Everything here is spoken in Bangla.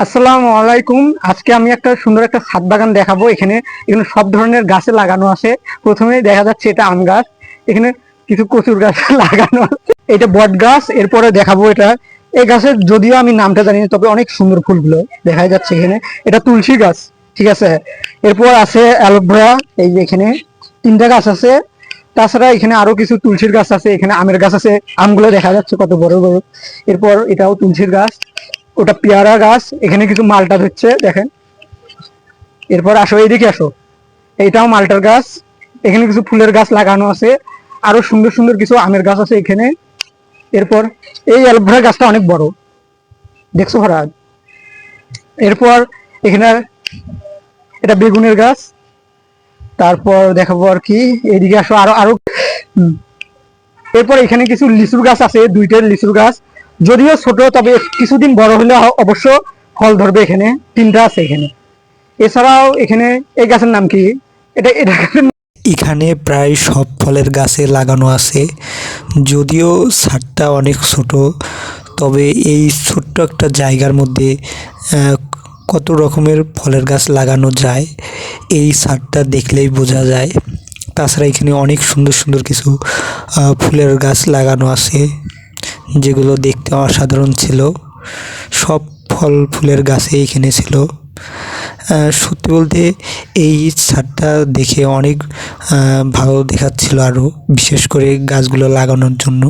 আসসালামু আলাইকুম। আজকে আমি একটা সুন্দর একটা ছাদ বাগান দেখাবো। এখানে এখানে সব ধরনের গাছে লাগানো আছে। প্রথমে দেখা যাচ্ছে এটা আম গাছ। এখানে কিছু কচুর গাছ লাগানো আছে। এটা বট গাছ। এরপরে দেখাবো এটা। এই গাছের যদিও আমি নামটা জানি তবে অনেক সুন্দর ফুলগুলো দেখা যাচ্ছে এখানে। এটা তুলসী গাছ, ঠিক আছে? এরপর আছে অ্যালোভেরা, এই যে এখানে তিনটা গাছ আছে। তাছাড়া এখানে আরও কিছু তুলসীর গাছ আছে। এখানে আমের গাছ আছে। আমগুলো দেখা যাচ্ছে কত বড় বড়। এরপর এটাও তুলসীর গাছ। ওটা পেয়ারা গাছ, এখানে কিছু মালটা ধরছে, দেখেন। এরপর আসো, এইদিকে আসো। এইটাও মালটার গাছ, এখানে কিছু ফুলের গাছ লাগানো আছে, আরও সুন্দর সুন্দর কিছু আমের গাছ আছে এখানে। এরপর, এই অ্যালোভেরা গাছটা অনেক বড়। দেখছ ফরাদ এরপর, এখানে এটা বেগুনের গাছ। তারপর দেখাবো আর কি, এইদিকে আসো, আরও আরও এরপর এখানে কিছু লিচুর গাছ আছে দুইটার লিচুর গাছ। যদিও ছোট, তবে কিছুদিন বড় হলে অবশ্য ফল ধরবে এখানে। তিনটা আছে এখানে। এছাড়াও এখানে এই গাছের নাম কি? এটা এটা এখানে প্রায় সব ফলের গাছে লাগানো আছে। যদিও ছাদটা অনেক ছোট, তবে এই ছোট্ট একটা জায়গার মধ্যে কত রকমের ফলের গাছ লাগানো যায়, এই ছাদটা দেখলেই বোঝা যায়। তাছাড়া এখানে অনেক সুন্দর সুন্দর কিছু ফুলের গাছ লাগানো আছে। যেগুলো দেখতে অসাধারণ ছিল, সব ফল ফুলের গাছে এখানে ছিল। সত্যি বলতে এই ছাদটা দেখে অনেক ভালো দেখাচ্ছিল আরও বিশেষ করে গাছগুলো লাগানোর জন্য।